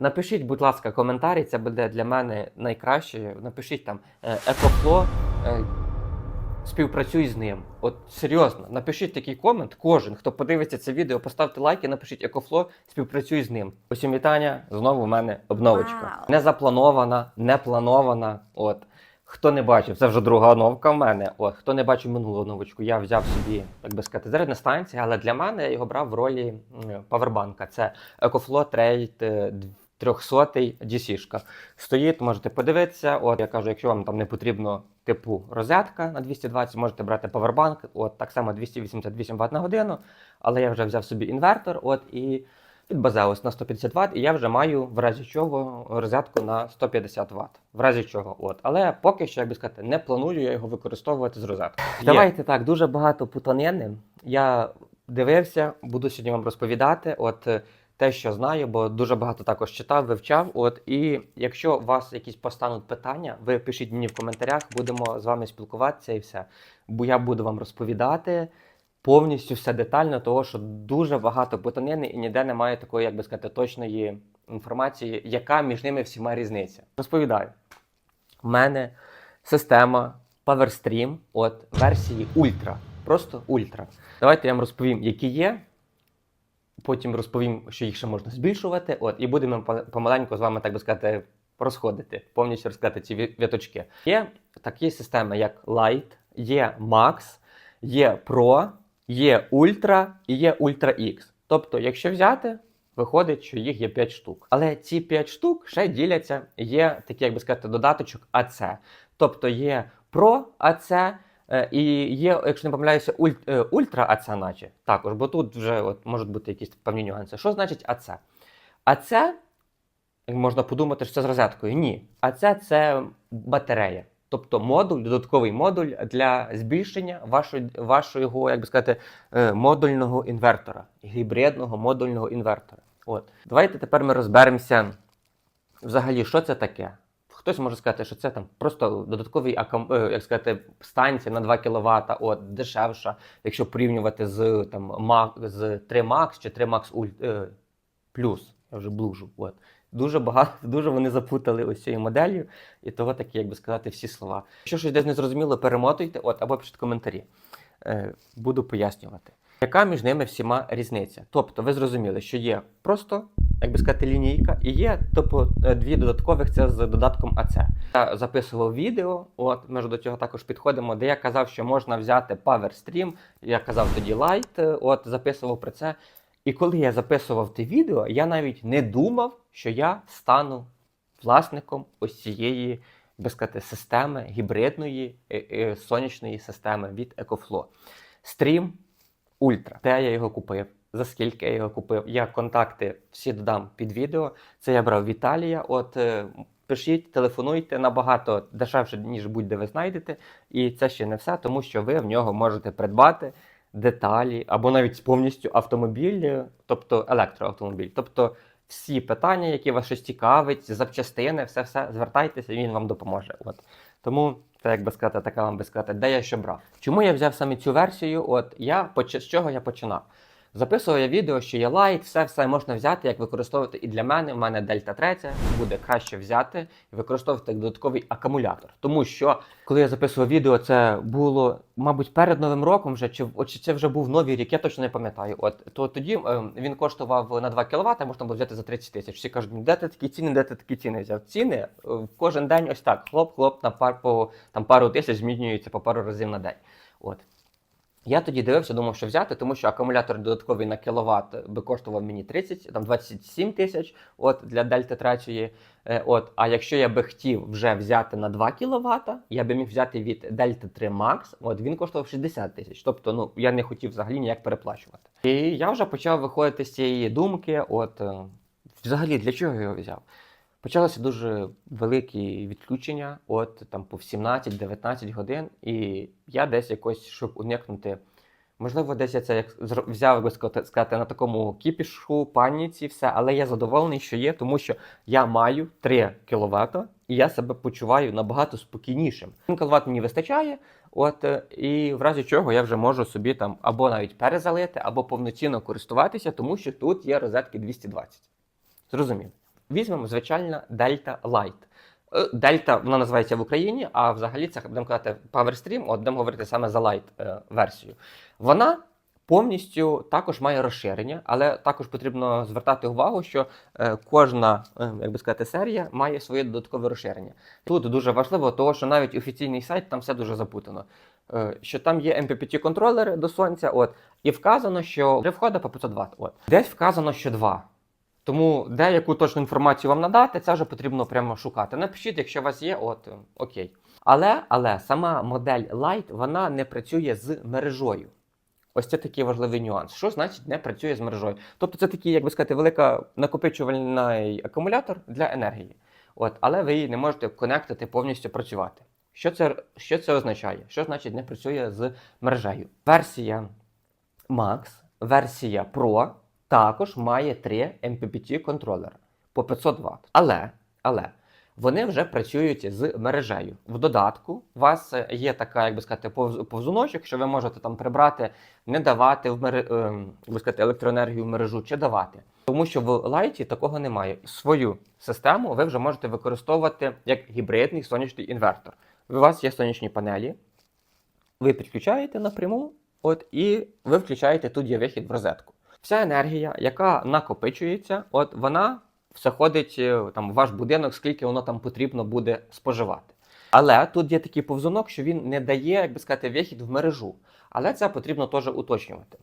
Напишіть, будь ласка, коментарі, це буде для мене найкраще. Напишіть там е, Екофло, е, співпрацюй з ним. От серйозно, напишіть такий комент. Кожен, хто подивиться це відео, поставте лайк і напишіть Екофло, співпрацюй з ним. Усім вітання. Знову в мене обновочка. Вау. Не запланована, не планована. От. Хто не бачив, це вже друга оновка в мене. От, хто не бачив минулу оновочку, я взяв собі, як би сказати, зарядна станція, але для мене я його брав в ролі павербанка. Це EcoFlow Trade е, 300 DC-шка. Стоїть, можете подивитися. От я кажу, якщо вам там не потрібно типу розетка на 220, можете брати павербанк. От так само 288 Вт на годину. Але я вже взяв собі інвертор. От і від Базеус на 150 Вт, і я вже маю в разі чого розетку на 150 Вт. В разі чого, от. Але поки що, як би сказати, не планую я його використовувати з розеткою. Давайте так, дуже багато путанини. Я дивився, буду сьогодні вам розповідати. От те, що знаю, бо дуже багато також читав, вивчав. От і якщо у вас якісь постануть питання, ви пишіть мені в коментарях, будемо з вами спілкуватися і все. Бо я буду вам розповідати повністю все детально, того що дуже багато путанини і ніде немає такої, як би сказати, точної інформації, яка між ними всіма різниця. Розповідаю. У мене система PowerStream от версії Ultra. Просто Ultra. Давайте я вам розповім, які є. Потім розповім, що їх ще можна збільшувати. От, і будемо помаленьку з вами, так би сказати, розходити, повністю розказати ці ві- віточки. Є такі системи, як Lite, є Max, є Pro, є Ultra і є Ultra X. Тобто, якщо взяти, виходить, що їх є 5 штук. Але ці 5 штук ще діляться, є такий, як би сказати, додаточок AC. Тобто є Pro Е, І є, якщо не помиляюся, уль- е, ультра АЦ, наче також, бо тут вже от, можуть бути якісь певні нюанси. Що значить АЦ? АЦ, можна подумати, що це з розеткою. Ні. АЦ це батарея. Тобто модуль, додатковий модуль для збільшення вашої, вашого, як би сказати, е, модульного інвертора, гібридного модульного інвертора. От. Давайте тепер ми розберемося взагалі, що це таке. Хтось може сказати, що це там просто додатковий акум... е, як сказати, станція на 2 кВт, от дешевша, якщо порівнювати з там Mac, з 3 Max чи 3 Max Ult... плюс. Я вже блужу. От. Дуже багато, дуже вони запутали ось цією моделлю, і того такі, як би сказати, всі слова. Якщо щось десь не зрозуміло, перемотуйте, от або пишіть коментарі. Е, буду пояснювати. Яка між ними всіма різниця? Тобто, ви зрозуміли, що є просто, як би сказати, лінійка, і є тобто, дві додаткових це з додатком АЦ. Я записував відео, от ми ж до цього також підходимо, де я казав, що можна взяти PowerStream, я казав тоді Light, е, от записував про це. І коли я записував те відео, я навіть не думав, що я стану власником ось цієї, би сказати, системи гібридної е, сонячної системи від EcoFlow. Stream Ультра. Де я його купив? За скільки я його купив? Я контакти всі додам під відео. Це я брав в Італія. От е, пишіть, телефонуйте набагато дешевше, ніж будь-де ви знайдете. І це ще не все, тому що ви в нього можете придбати деталі або навіть повністю автомобіль, тобто електроавтомобіль. Тобто всі питання, які вас щось цікавить, запчастини, все все звертайтеся, він вам допоможе. От тому це як би сказати, така вам би сказати, де я що брав. Чому я взяв саме цю версію? От я з чого я починав? Записував я відео, що є лайт, все все можна взяти, як використовувати. І для мене, в мене Дельта 3, буде краще взяти і використовувати як додатковий акумулятор. Тому що, коли я записував відео, це було, мабуть, перед Новим роком вже, чи, от, чи це вже був новий рік, я точно не пам'ятаю. От то тоді е, він коштував на 2 кВт, можна було взяти за 30 тисяч. Всі кажуть, де ти такі ціни, де ти такі ціни взяв? Ціни е, кожен день ось так. Хлоп-хлоп на пар по там пару тисяч змінюються по пару разів на день. От. Я тоді дивився, думав, що взяти, тому що акумулятор додатковий на кіловат би коштував мені 30, там 27 тисяч от, для Дельта 3. Е, от, а якщо я би хотів вже взяти на 2 кВт, я би міг взяти від Delta 3 Max, от він коштував 60 тисяч. Тобто, ну я не хотів взагалі ніяк переплачувати. І я вже почав виходити з цієї думки. От е, взагалі для чого я його взяв? Почалося дуже великі відключення, от там по 17-19 годин, і я десь якось, щоб уникнути. Можливо, десь я це як взяв, би сказати, на такому кіпішу, паніці, все, але я задоволений, що є, тому що я маю 3 кВт, і я себе почуваю набагато спокійнішим. 1 кВт мені вистачає, от і в разі чого я вже можу собі там або навіть перезалити, або повноцінно користуватися, тому що тут є розетки 220. Зрозуміло. Візьмемо звичайно Delta Light. Delta вона називається в Україні, а взагалі це будемо казати PowerStream, от будемо говорити саме за Light е, версію. Вона повністю також має розширення, але також потрібно звертати увагу, що е, кожна, е, як би сказати, серія має своє додаткове розширення. Тут дуже важливо, того, що навіть офіційний сайт там все дуже запутано. Що там є MPPT контролери до сонця, от, і вказано, що три входи по 500 Вт. От. Десь вказано, що два. Тому деяку точну інформацію вам надати, це вже потрібно прямо шукати. Напишіть, якщо у вас є, от окей. Але, але сама модель Lite вона не працює з мережою. Ось це такий важливий нюанс. Що значить не працює з мережою? Тобто це такий, як би сказати, велика накопичувальний акумулятор для енергії. От, але ви її не можете конектити повністю працювати. Що це, що це означає? Що значить не працює з мережею? Версія Max, версія Pro також має три MPPT контролери по 500 Вт. Але, але вони вже працюють з мережею. В додатку у вас є така, як би сказати, повз- повзуночок, що ви можете там прибрати, не давати в мере, е, як сказати, електроенергію в мережу чи давати. Тому що в лайті такого немає. Свою систему ви вже можете використовувати як гібридний сонячний інвертор. У вас є сонячні панелі, ви підключаєте напряму, от і ви включаєте тут є вихід в розетку. Вся енергія, яка накопичується, от вона все ходить е, там в ваш будинок, скільки воно там потрібно буде споживати. Але тут є такий повзунок, що він не дає, як би сказати, вихід в мережу. Але це потрібно теж уточнювати.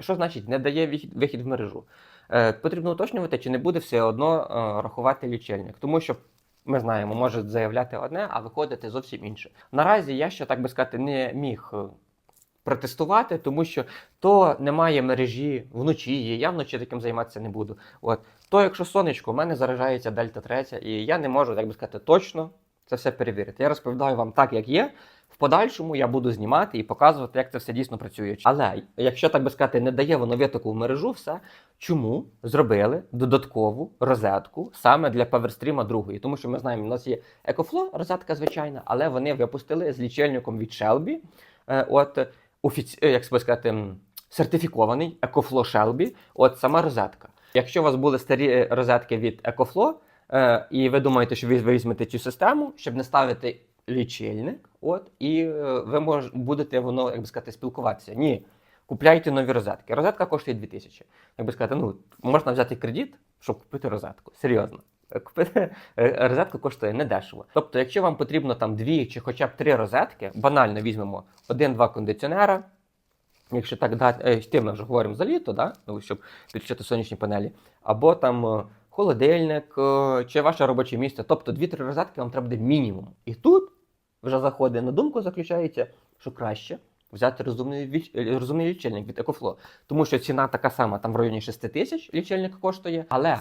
Що значить не дає вихід, в мережу? Е, потрібно уточнювати, чи не буде все одно е, рахувати лічильник, тому що ми знаємо, може заявляти одне, а виходити зовсім інше. Наразі я ще так би сказати не міг е, протестувати, тому що то немає мережі вночі, є, я вночі таким займатися не буду. От то, якщо сонечко, у мене заражається дельта 3, і я не можу, так би сказати, точно це все перевірити. Я розповідаю вам так, як є. В подальшому я буду знімати і показувати, як це все дійсно працює. Але якщо так би сказати, не дає воно витоку в мережу, все чому зробили додаткову розетку саме для PowerStream 2? Тому що ми знаємо, у нас є EcoFlow розетка звичайна, але вони випустили з лічильником від. Е, От офіці... е, як би сказати, сертифікований EcoFlow Shelby, от сама розетка. Якщо у вас були старі е, розетки від EcoFlow, е, і ви думаєте, що ви візьмете цю систему, щоб не ставити лічильник, от, і е, ви мож, будете воно, як би сказати, спілкуватися. Ні. Купляйте нові розетки. Розетка коштує 2000. Як би сказати, ну, можна взяти кредит, щоб купити розетку. Серйозно. Е, Купити е, розетку коштує недешево. Тобто, якщо вам потрібно там дві чи хоча б три розетки, банально візьмемо один-два кондиціонера. Якщо так дати, йти, ми вже говоримо за літо, да? ну, щоб підключити сонячні панелі, або там е, холодильник, е, чи ваше робоче місце. Тобто дві-три розетки вам треба буде мінімум. І тут вже заходить на думку, заключається, що краще взяти розумний, е, розумний лічильник від EcoFlow. Тому що ціна така сама, там в районі 6 тисяч лічильник коштує, але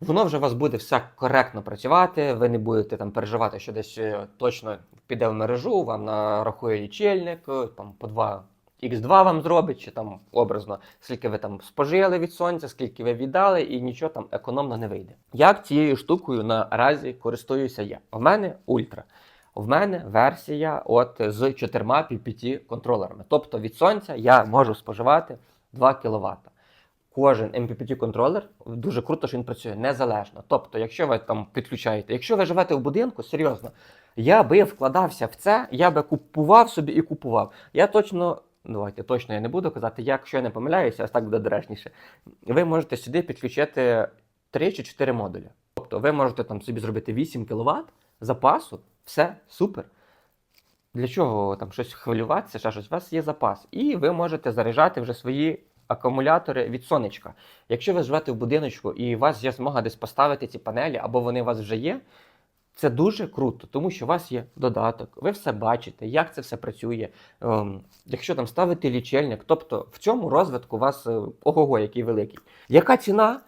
воно вже у вас буде все коректно працювати, ви не будете там переживати, що десь е, точно піде в мережу, вам нарахує лічильник, е, там по 2 X2 вам зробить, чи там образно, скільки ви там спожили від сонця, скільки ви віддали, і нічого там економно не вийде. Як цією штукою наразі користуюся я? У мене ультра. В мене версія от з чотирма PPT контролерами. Тобто від сонця я можу споживати 2 кВт. Кожен MPPT контролер дуже круто, що він працює незалежно. Тобто, якщо ви там підключаєте, якщо ви живете в будинку, серйозно, я би вкладався в це, я би купував собі і купував. Я точно, ну, давайте точно я не буду казати, якщо я не помиляюся, ось так буде доречніше. Ви можете сюди підключити 3 чи 4 модулі. Тобто ви можете там собі зробити 8 кВт запасу, все супер. Для чого там щось хвилюватися, ще щось? У вас є запас. І ви можете заряджати вже свої акумулятори від сонечка. Якщо ви живете в будиночку і у вас є змога десь поставити ці панелі, або вони у вас вже є, це дуже круто, тому що у вас є додаток, ви все бачите, як це все працює. Ем, якщо там ставити лічильник, тобто в цьому розвитку у вас е, ого-го, який великий. Яка ціна?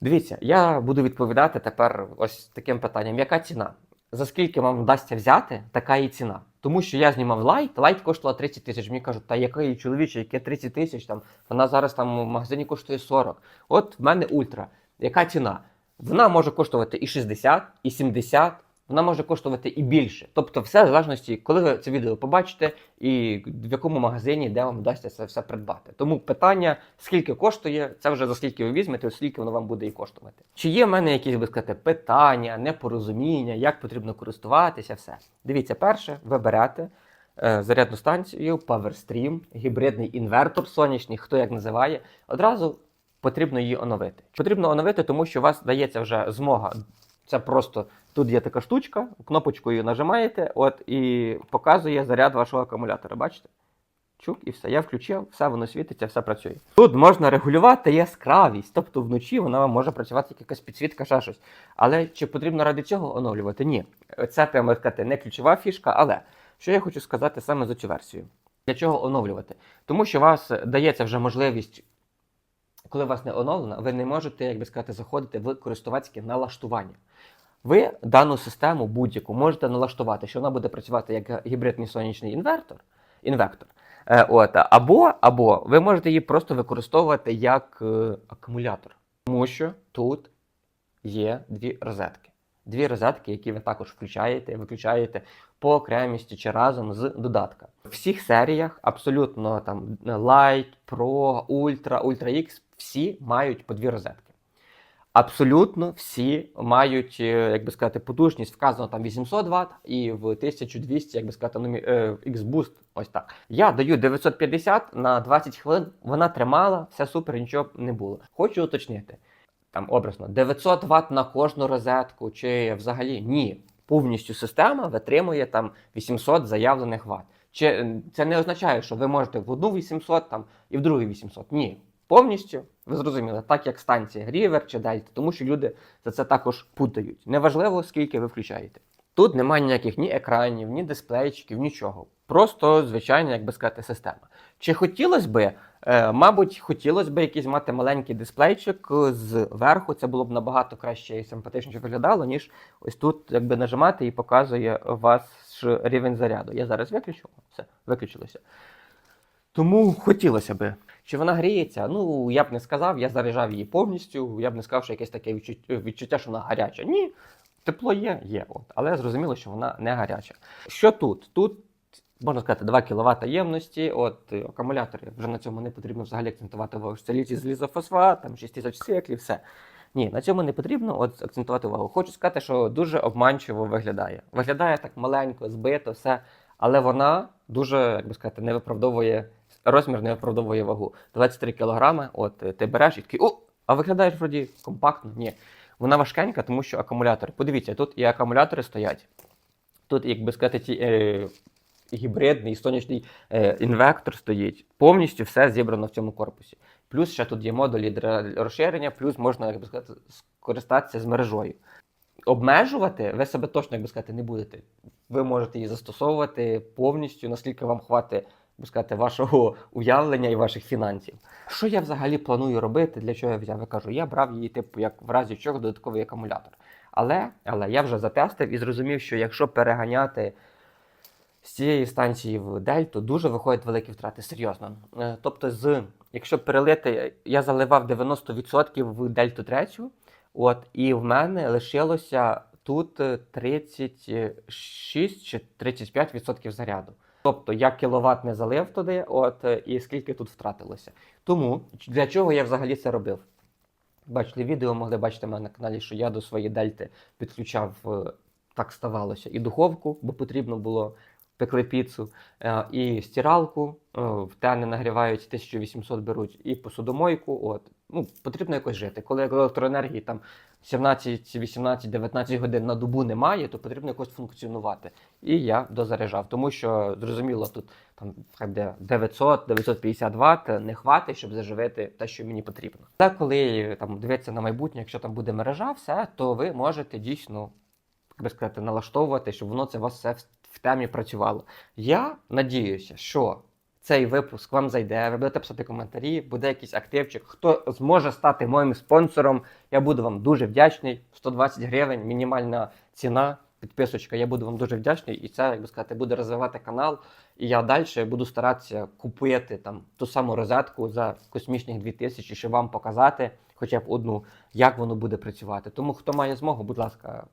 Дивіться, я буду відповідати тепер ось таким питанням: яка ціна? За скільки вам вдасться взяти, така і ціна. Тому що я знімав лайт, лайт коштувала 30 тисяч. Мені кажуть, та який чоловіче, яке 30 тисяч, там вона зараз там в магазині коштує 40. От в мене ультра. Яка ціна? Вона може коштувати і 60, і 70, вона може коштувати і більше. Тобто, все в залежності, коли ви це відео побачите, і в якому магазині, де вам вдасться це все придбати. Тому питання, скільки коштує, це вже за скільки ви візьмете, скільки воно вам буде і коштувати. Чи є в мене якісь би сказати, питання, непорозуміння, як потрібно користуватися, все. Дивіться, перше, ви берете е, зарядну станцію, PowerStream, гібридний інвертор сонячний, хто як називає, одразу потрібно її оновити. Потрібно оновити, тому що у вас дається вже змога. Це просто тут є така штучка, кнопочкою нажимаєте, от і показує заряд вашого акумулятора. Бачите? Чук, і все. Я включив, все воно світиться, все працює. Тут можна регулювати яскравість, тобто вночі вона вам може працювати як якась підсвітка, ще щось. Але чи потрібно ради цього оновлювати? Ні. Це прямо сказати, не ключова фішка, але що я хочу сказати саме за цю версію. Для чого оновлювати? Тому що у вас дається вже можливість, коли у вас не оновлено, ви не можете, як би сказати, заходити в користувацьке налаштування. Ви дану систему будь-яку можете налаштувати, що вона буде працювати як гібридний сонячний інвертор, інвектор. Е, от, або, або ви можете її просто використовувати як е, акумулятор. Тому що тут є дві розетки. Дві розетки, які ви також включаєте і виключаєте по окремісті чи разом з додатка. В всіх серіях абсолютно там Light, Pro, Ultra, Ultra X всі мають по дві розетки. Абсолютно всі мають, е, як би сказати, потужність вказано там 800 Вт і в 1200, як би сказати, е, X-Boost. Ось так. Я даю 950 на 20 хвилин. Вона тримала, все супер, нічого не було. Хочу уточнити. Там образно 900 Вт на кожну розетку, чи взагалі ні. Повністю система витримує там 800 заявлених Вт. Чи це не означає, що ви можете в одну 800 там і в другу 800? Ні. Повністю, ви зрозуміли, так як станція Грівер чи Дельта, тому що люди за це також путають. Неважливо, скільки ви включаєте. Тут немає ніяких ні екранів, ні дисплейчиків, нічого. Просто звичайна, як би сказати, система. Чи хотілося би, е, мабуть, хотілося б якийсь мати маленький дисплейчик зверху, це було б набагато краще і симпатичніше виглядало, ніж ось тут якби нажимати і показує ваш рівень заряду. Я зараз виключу, все, виключилося. Тому хотілося би. Чи вона гріється? Ну, я б не сказав, я заряджав її повністю, я б не сказав, що якесь таке відчуття, що вона гаряча. Ні, тепло є, є. От. Але зрозуміло, що вона не гаряча. Що тут? Тут, можна сказати, 2 кВт ємності, от е, акумулятори вже на цьому не потрібно взагалі акцентувати увагу. Це літій залізофосфат, там 6000 циклів, все. Ні, на цьому не потрібно от, акцентувати увагу. Хочу сказати, що дуже обманчиво виглядає. Виглядає так маленько, збито, все. Але вона дуже, як би сказати, не виправдовує розмір, не виправдовує вагу. 23 кг, от е, ти береш і такий, о, а виглядаєш вроді компактно. Ні. Вона важкенька, тому що акумулятори. Подивіться, тут і акумулятори стоять. Тут, як би сказати, ті, е, гібридний сонячний е, інвектор стоїть. Повністю все зібрано в цьому корпусі. Плюс ще тут є модулі для розширення, плюс можна, як сказати, скористатися з мережою. Обмежувати ви себе точно, як сказати, не будете. Ви можете її застосовувати повністю, наскільки вам хватить би сказати, вашого уявлення і ваших фінансів. Що я взагалі планую робити? Для чого я взяв? Я кажу, я брав її, типу, як в разі чого додатковий акумулятор. Але, але я вже затестив і зрозумів, що якщо переганяти з цієї станції в Дельту, дуже виходять великі втрати, серйозно. Е, Тобто, з, якщо перелити, я заливав 90% в Дельту 3, от, і в мене лишилося тут е, 36 чи 35% заряду. Тобто я кіловат не залив туди, от е, і скільки тут втратилося. Тому для чого я взагалі це робив? Бачили відео, могли бачити мене на каналі, що я до своєї дельти підключав, е, так ставалося, і духовку, бо потрібно було пекли піцу, е, і стиралку, в тени нагрівають 1800 беруть, і посудомойку. От. Ну, потрібно якось жити. Коли електроенергії там 17, 18, 19 годин на добу немає, то потрібно якось функціонувати. І я дозаряджав, тому що зрозуміло, тут там хай 900-950 Вт не хватить, щоб заживити те, що мені потрібно. Та коли там дивитися на майбутнє, якщо там буде мережа, все, то ви можете дійсно як би сказати, налаштовувати, щоб воно це у вас все в темі працювало. Я надіюся, що цей випуск вам зайде, ви будете писати коментарі, буде якийсь активчик. Хто зможе стати моїм спонсором, я буду вам дуже вдячний. 120 гривень, мінімальна ціна, підписочка. Я буду вам дуже вдячний, і це, як би сказати, буде розвивати канал. І я далі буду старатися купити там ту саму розетку за космічних 2000, щоб вам показати хоча б одну, як воно буде працювати. Тому хто має змогу, будь ласка,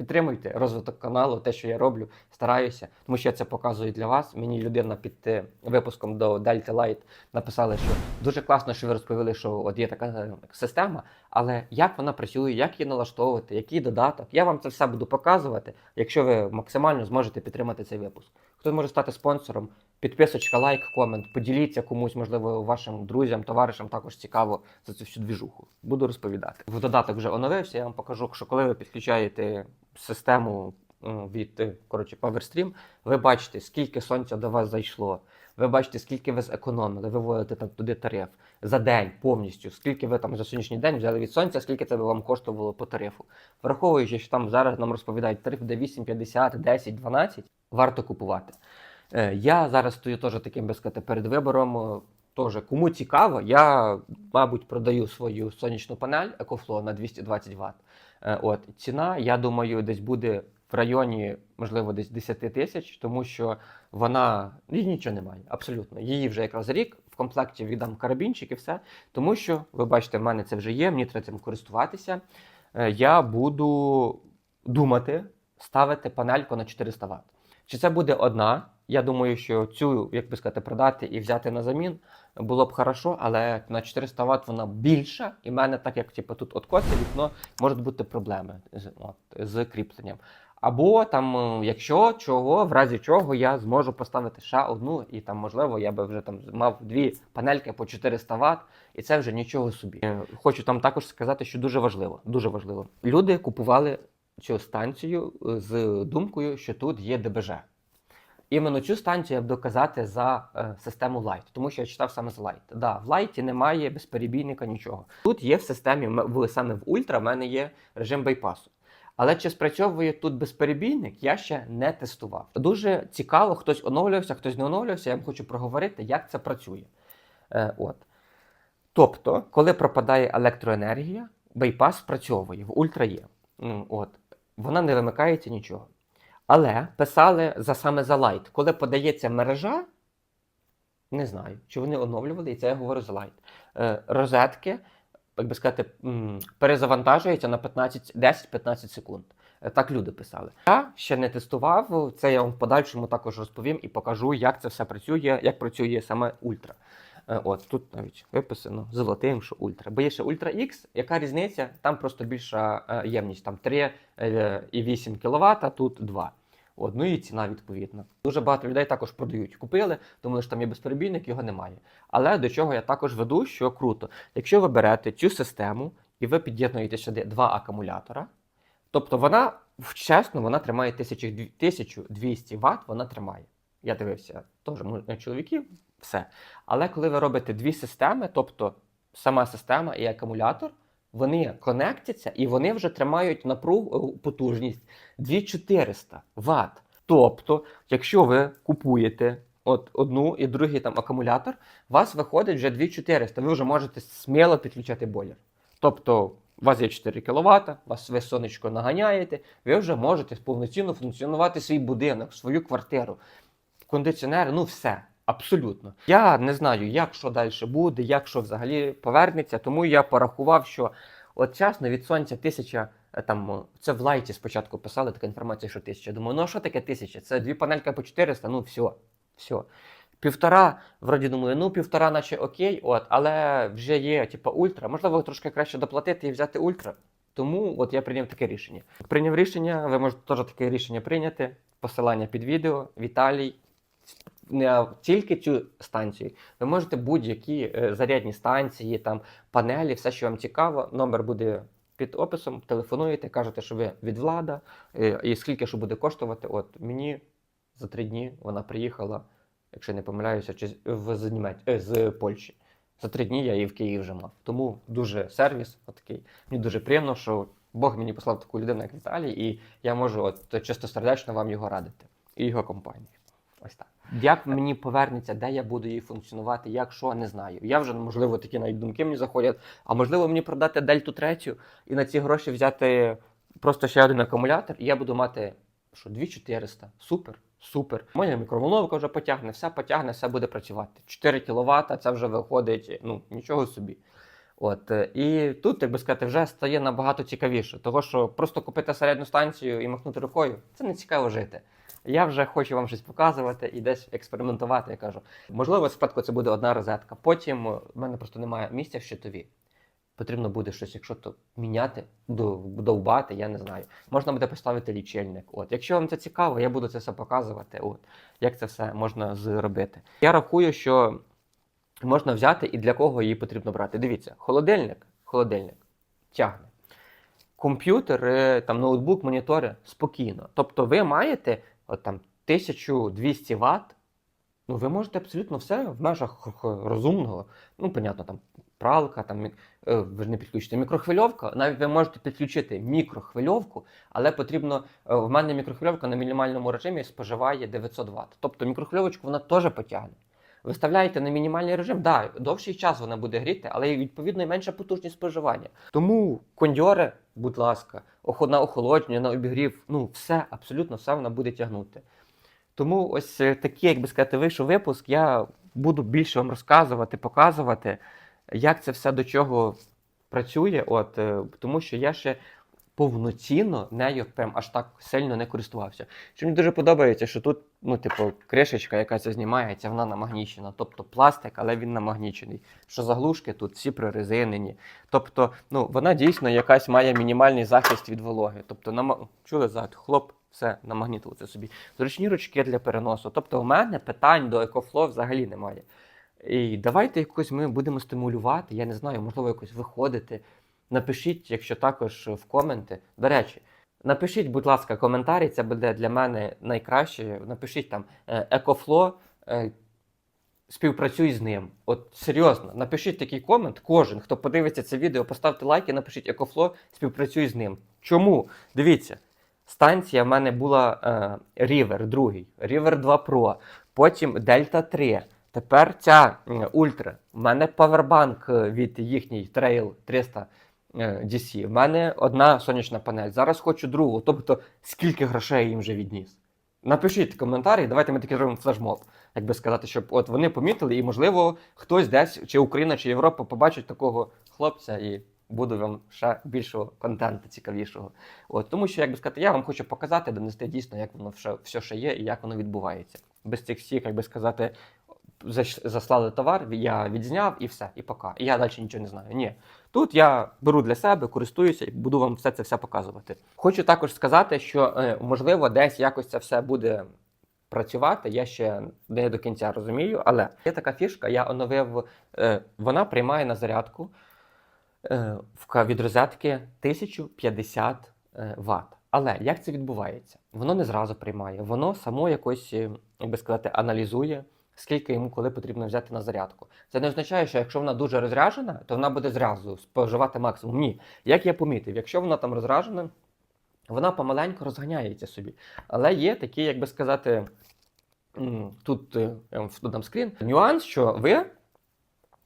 Підтримуйте розвиток каналу, те, що я роблю, стараюся, тому що я це показую для вас. Мені людина під е, випуском до Delta Light написала, що дуже класно, що ви розповіли, що от є така е, система, але як вона працює, як її налаштовувати, який додаток. Я вам це все буду показувати, якщо ви максимально зможете підтримати цей випуск. Хто може стати спонсором, підписочка, лайк, комент, поділіться комусь, можливо, вашим друзям, товаришам також цікаво за цю всю двіжуху. Буду розповідати. В додаток вже оновився. Я вам покажу, що коли ви підключаєте систему від коротше, PowerStream, ви бачите, скільки сонця до вас зайшло. Ви бачите, скільки ви зекономили, ви вводите там туди тариф за день повністю, скільки ви там за сьогоднішній день взяли від сонця, скільки це би вам коштувало по тарифу. Враховуючи, що там зараз нам розповідають тариф де 8, 50, 10, 12, варто купувати. Е, Я зараз стою теж таким би сказати, перед вибором. е, Теж, кому цікаво, я, мабуть, продаю свою сонячну панель EcoFlow на 220 Вт. Е, От ціна, я думаю, десь буде в районі, можливо, десь 10 тисяч, тому що вона їй нічого немає. Абсолютно. Її вже якраз рік в комплекті віддам карабінчик і все. Тому що, ви бачите, в мене це вже є, мені треба цим користуватися. Я буду думати ставити панельку на 400 Вт. Чи це буде одна? Я думаю, що цю, як би сказати, продати і взяти на замін було б хорошо, але на 400 Вт вона більша, і в мене, так як типу, тут откоси вікно, можуть бути проблеми з, от, з кріпленням. Або там, якщо чого, в разі чого, я зможу поставити ще одну, і там, можливо, я би вже там мав дві панельки по 400 Вт, і це вже нічого собі. Е, Хочу там також сказати, що дуже важливо. Дуже важливо. Люди купували цю станцію е, з думкою, що тут є ДБЖ. Іменно цю станцію я буду казати за е, систему Light, тому що я читав саме з Light. Да, в Light немає безперебійника нічого. Тут є в системі, в, саме в Ультра, в мене є режим байпасу. Але чи спрацьовує тут безперебійник, я ще не тестував. Дуже цікаво, хтось оновлювався, хтось не оновлювався. Я вам хочу проговорити, як це працює. Е, от. Тобто, коли пропадає електроенергія, байпас спрацьовує, в ультра є. От. Вона не вимикається нічого. Але писали за саме за лайт. Коли подається мережа, не знаю, чи вони оновлювали, і це я говорю за лайт. Е, розетки, як би сказати, перезавантажуються на 10-15 секунд. Е, Так люди писали. Я ще не тестував. Це я вам в подальшому також розповім і покажу, як це все працює, як працює саме ультра. Е, От тут навіть виписано золотим, що ультра. Бо є ще Ультра X. Яка різниця? Там просто більша ємність, там 3,8 кВт, а тут 2. Ну і ціна відповідна. Дуже багато людей також продають. Купили, думали, що там є безперебійник, його немає. Але до чого я також веду, що круто. Якщо ви берете цю систему і ви під'єднуєте сюди два акумулятора, тобто вона чесно, вона тримає 1200 1200 Вт, вона тримає. Я дивився теж ну, на чоловіків, все. Але коли ви робите дві системи, тобто сама система і акумулятор, вони конектяться і вони вже тримають напругу потужність 2400 Вт. Тобто, якщо ви купуєте от одну і другий там акумулятор, у вас виходить вже 2400, ви вже можете сміло підключати бойлер. Тобто, у вас є 4 кВт, вас ви сонечко наганяєте, ви вже можете повноцінно функціонувати свій будинок, свою квартиру, кондиціонери, ну все. Абсолютно. Я не знаю, як що далі буде, як що взагалі повернеться, тому я порахував, що от чесно від сонця тисяча, е, там це в лайті спочатку писали така інформація, що тисяча. Думаю, ну що таке тисяча? Це дві панельки по 400, ну все, все. Півтора, вроді думаю, ну півтора, наче окей, от, але вже є, типу, ультра. Можливо, трошки краще доплатити і взяти ультра. Тому от я прийняв таке рішення. Прийняв рішення, ви можете теж таке рішення прийняти. Посилання під відео. Віталій. Не тільки цю станцію, ви можете будь-які е, зарядні станції, там панелі, все, що вам цікаво. Номер буде під описом. Телефонуєте, кажете, що ви від влада, е, і скільки що буде коштувати. От мені за три дні вона приїхала, якщо не помиляюся, чи з- Німець... е, з Польщі. За три дні я її в Київ вже мав. Тому дуже сервіс отакий. Мені дуже приємно, що Бог мені послав таку людину, як Віталій, і я можу от чистосердечно вам його радити. І його компанії. Ось так. Як мені повернеться, де я буду її функціонувати, як що, не знаю. Я вже, можливо, такі навіть думки мені заходять. А можливо, мені продати дельту третю і на ці гроші взяти просто ще один акумулятор, і я буду мати що, 2400. Супер, супер. Моя мікроволновка вже потягне, все потягне, все буде працювати. 4 кВт, це вже виходить, ну, нічого собі. От е, і тут, як би сказати, вже стає набагато цікавіше, того що просто купити середню станцію і махнути рукою це не цікаво жити. Я вже хочу вам щось показувати і десь експериментувати. Я кажу, можливо, спочатку це буде одна розетка. Потім в мене просто немає місця в щитові. Потрібно буде щось, якщо то міняти, довбати, я не знаю. Можна буде поставити лічильник. От, якщо вам це цікаво, я буду це все показувати. От, як це все можна зробити. Я рахую, що можна взяти і для кого її потрібно брати. Дивіться, холодильник, холодильник тягне. Комп'ютер, е, там, ноутбук, монітори спокійно. Тобто ви маєте от, там, 1200 Вт, ну ви можете абсолютно все в межах розумного. Ну, понятно, там пралка, там, е, ви ж не підключите мікрохвильовка. Навіть ви можете підключити мікрохвильовку, але потрібно. е, В мене мікрохвильовка на мінімальному режимі споживає 900 Вт. Тобто мікрохвильовочку вона теж потягне. Виставляєте на мінімальний режим, да, довший час вона буде гріти, але відповідно і менша потужність споживання. Тому кондьори, будь ласка, на охолодження, на обігрів, ну все, абсолютно все вона буде тягнути. Тому ось е, такий, як би сказати, вийшов випуск. Я буду більше вам розказувати, показувати, як це все до чого працює. От, е, тому що я ще повноцінно нею прям аж так сильно не користувався. Що мені дуже подобається, що тут, ну, типу, кришечка, яка це знімається, вона намагнічена. Тобто пластик, але він намагнічений. Що заглушки тут всі прорезинені. Тобто, ну, вона дійсно якась має мінімальний захист від вологи. Тобто, нама... чули зад, хлоп, все, намагнітило це собі. Зручні ручки для переносу. Тобто, у мене питань до EcoFlow взагалі немає. І давайте якось ми будемо стимулювати, я не знаю, можливо, якось виходити. Напишіть, якщо також в коменти. До речі, напишіть, будь ласка, коментарі, це буде для мене найкраще. Напишіть там е, EcoFlow, е, співпрацюй з ним. От серйозно, напишіть такий комент. Кожен, хто подивиться це відео, поставте лайк і напишіть EcoFlow, співпрацюй з ним. Чому? Дивіться, станція в мене була е, River, другий, River 2 Pro, потім Delta 3. Тепер ця Ультра. У мене павербанк від їхній Trail 300 е, DC. В мене одна сонячна панель. Зараз хочу другу. Тобто, скільки грошей я їм вже відніс. Напишіть коментарі, давайте ми таки зробимо флешмоб. Як би сказати, щоб от вони помітили, і, можливо, хтось десь, чи Україна, чи Європа, побачить такого хлопця і буде вам ще більшого контенту цікавішого. От, тому що, як би сказати, я вам хочу показати, донести дійсно, як воно все, все ще є і як воно відбувається. Без цих всіх, як би сказати, заслали товар, я відзняв і все, і пока. І я далі нічого не знаю. Ні. Тут я беру для себе, користуюся і буду вам все це все показувати. Хочу також сказати, що е, можливо десь якось це все буде працювати. Я ще не до кінця розумію, але є така фішка, я оновив, е, вона приймає на зарядку е, від розетки 1050 е, Вт. Але як це відбувається? Воно не зразу приймає, воно само якось, як би сказати, аналізує, скільки йому коли потрібно взяти на зарядку. Це не означає, що якщо вона дуже розряджена, то вона буде зразу споживати максимум. Ні. Як я помітив, якщо вона там розряджена, вона помаленьку розганяється собі. Але є такі, як би сказати, тут е, я вам додам скрін. Нюанс, що ви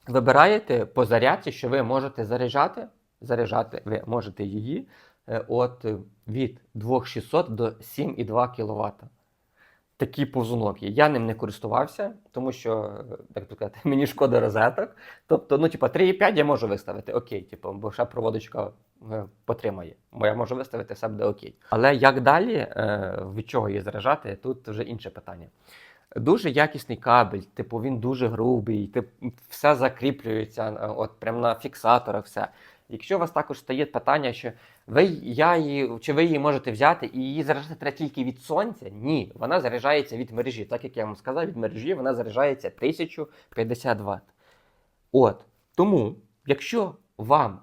вибираєте по зарядці, що ви можете заряджати. Заряджати ви можете її е, от від 2600 до 7,2 кВт. Такий повзунок є. Я ним не користувався, тому що, як би сказати, мені шкода розеток. Тобто, ну, типа, 3,5 я можу виставити, окей, типу, бо ще проводочка е, потримає. Бо я можу виставити, все буде окей. Але як далі, е, від чого її заряджати, тут вже інше питання. Дуже якісний кабель, типу він дуже грубий, тип, все закріплюється, е, от прямо на фіксаторах, все. Якщо у вас також стає питання, що ви, я її, чи ви її можете взяти і її заряджати треба тільки від сонця, ні, вона заряджається від мережі. Так як я вам сказав, від мережі вона заряджається 1050 Вт. От. Тому, якщо вам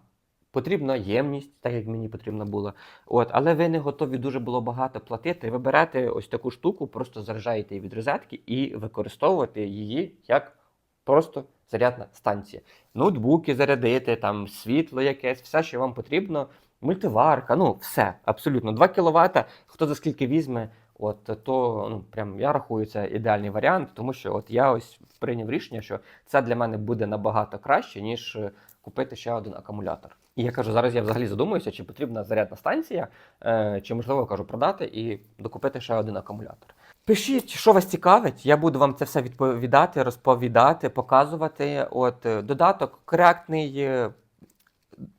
потрібна ємність, так як мені потрібна була, от, але ви не готові дуже було багато платити, ви берете ось таку штуку, просто заряджаєте її від розетки і використовуєте її як просто зарядна станція. Ноутбуки зарядити, там світло якесь, все, що вам потрібно, мультиварка, ну все, абсолютно. 2 кВт, хто за скільки візьме, от то ну прям я рахую це ідеальний варіант, тому що от я ось прийняв рішення, що це для мене буде набагато краще, ніж е, купити ще один акумулятор. І я кажу, зараз я взагалі задумуюся, чи потрібна зарядна станція, е, чи можливо кажу продати і докупити ще один акумулятор. Пишіть, що вас цікавить, я буду вам це все відповідати, розповідати, показувати. От е, додаток коректний, е,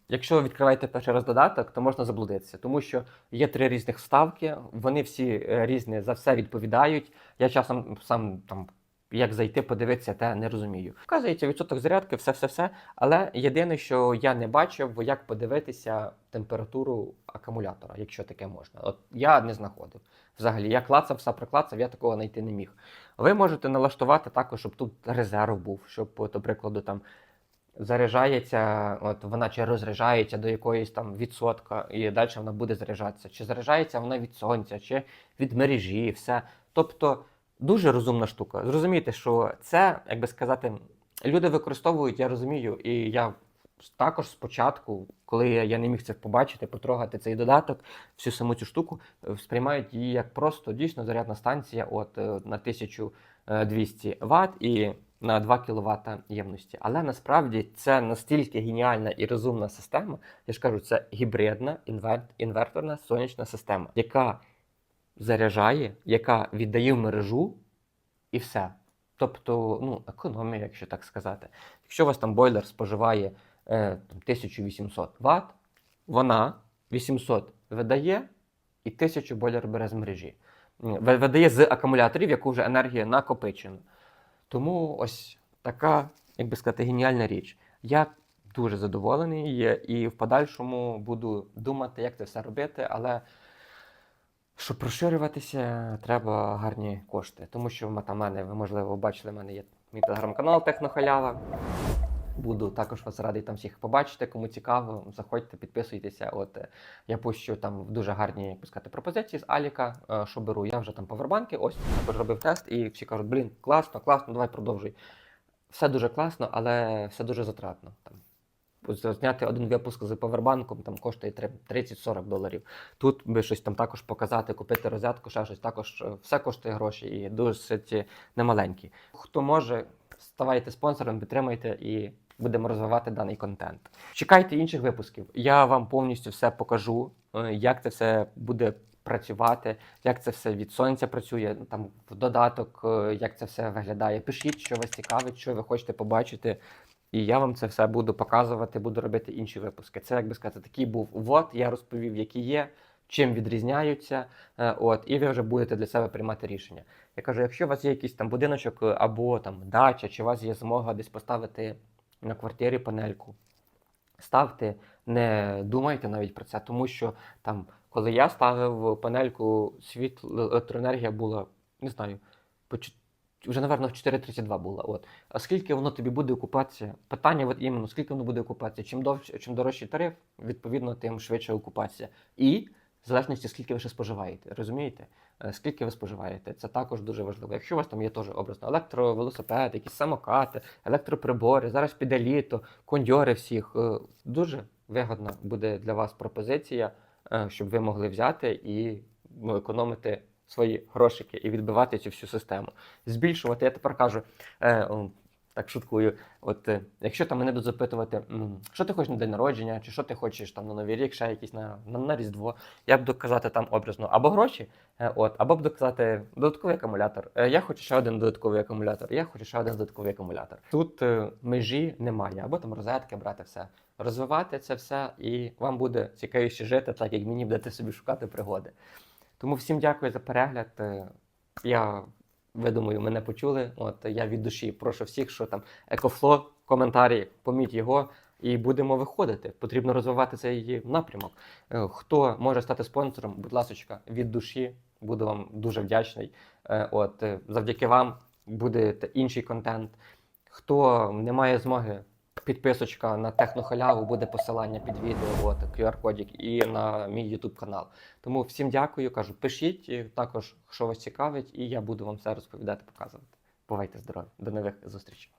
Якщо ви відкриваєте перший раз додаток, то можна заблудитися, тому що є три різних ставки, вони всі е, різні за все відповідають. Я часом сам там. Як зайти, подивитися, те не розумію. Вказується відсоток зарядки, все, все, все. Але єдине, що я не бачив, як подивитися температуру акумулятора, якщо таке можна. От я не знаходив. Взагалі, я клацав, все проклацав, я такого знайти не міг. Ви можете налаштувати також, щоб тут резерв був, щоб, до прикладу, там заряджається, от вона чи розряджається до якоїсь там відсотка, і далі вона буде заряджатися. Чи заряджається вона від сонця, чи від мережі, все. Тобто дуже розумна штука. Зрозумійте, що це, як би сказати, люди використовують, я розумію, і я також спочатку, коли я не міг це побачити, потрогати цей додаток, всю саму цю штуку, е, сприймають її як просто дійсно зарядна станція от, е, на 1200 Вт і на 2 кВт ємності. Але насправді це настільки геніальна і розумна система. Я ж кажу, це гібридна інвер- інверторна сонячна система, яка заряджає, яка віддає в мережу і все. Тобто, ну, економія, якщо так сказати. Якщо у вас там бойлер споживає е, 1800 Вт, вона 800 видає і 1000 бойлер бере з мережі. Видає з акумуляторів, яку вже енергія накопичена. Тому ось така, як би сказати, геніальна річ. Я дуже задоволений і в подальшому буду думати, як це все робити, але щоб розширюватися, треба гарні кошти. Тому що там мене, ви можливо бачили, в мене є мій телеграм-канал Технохалява. Буду також вас радий там всіх побачити. Кому цікаво, заходьте, підписуйтеся. От е, я пущу там дуже гарні як сказати, пропозиції з Аліка, е, що беру. Я вже там павербанки, ось також робив тест, і всі кажуть, блін, класно, класно, давай продовжуй. Все дуже класно, але все дуже затратно. Там зняти один випуск з павербанком там коштує 30-40 доларів. Тут би щось там також показати, купити розетку, ще щось також е, все коштує гроші і досить е, немаленькі. Хто може, ставайте спонсором, підтримуйте і будемо розвивати даний контент. Чекайте інших випусків. Я вам повністю все покажу, е, як це все буде працювати, як це все від сонця працює, там в додаток, як це все виглядає. Пишіть, що вас цікавить, що ви хочете побачити. І я вам це все буду показувати, буду робити інші випуски. Це, як би сказати, такий був ввод, я розповів, які є, чим відрізняються. е, От, і ви вже будете для себе приймати рішення. Я кажу, якщо у вас є якийсь там будиночок е, або там дача, чи у вас є змога десь поставити на квартирі панельку, ставте, не думайте навіть про це, тому що там, коли я ставив панельку, світло, електроенергія була, не знаю, по вже, напевно, в 4,32 була. От. А скільки воно тобі буде окупація? Питання от іменно, скільки воно буде окупація? Чим довше, чим дорожчий тариф, відповідно, тим швидше окупація. І в залежності, скільки ви ще споживаєте. Розумієте? Е, Скільки ви споживаєте? Це також дуже важливо. Якщо у вас там є теж образно електровелосипед, якісь самокати, електроприбори, зараз піде літо, кондьори всіх. е, Дуже вигодна буде для вас пропозиція, е, щоб ви могли взяти і ну, економити свої грошики і відбивати цю всю систему. Збільшувати, я тепер кажу, е, так шуткую. От е, якщо там мене будуть запитувати, що ти хочеш на день народження, чи що ти хочеш там на Новий рік, ще якісь на, на, на Різдво, я буду казати там образно або гроші, е, от, або буду казати додатковий акумулятор. Е, я хочу ще один додатковий акумулятор, я хочу ще один додатковий акумулятор. Тут е, межі немає, або там розетки брати все. Розвивати це все, і вам буде цікавіше жити, так як мені будете собі шукати пригоди. Тому всім дякую за перегляд. Е, Я ви думаю, мене почули. От я від душі прошу всіх, що там екофло, коментарі, поміть його, і будемо виходити. Потрібно розвивати цей напрямок. Е, Хто може стати спонсором, будь ласка, від душі, буду вам дуже вдячний. Е, От завдяки вам буде інший контент. Хто не має змоги. Підписочка на технохаляву буде посилання під відео, от QR-кодик і на мій YouTube канал. Тому всім дякую, кажу, пишіть також, що вас цікавить, і я буду вам все розповідати, показувати. Бувайте здорові, до нових зустрічей.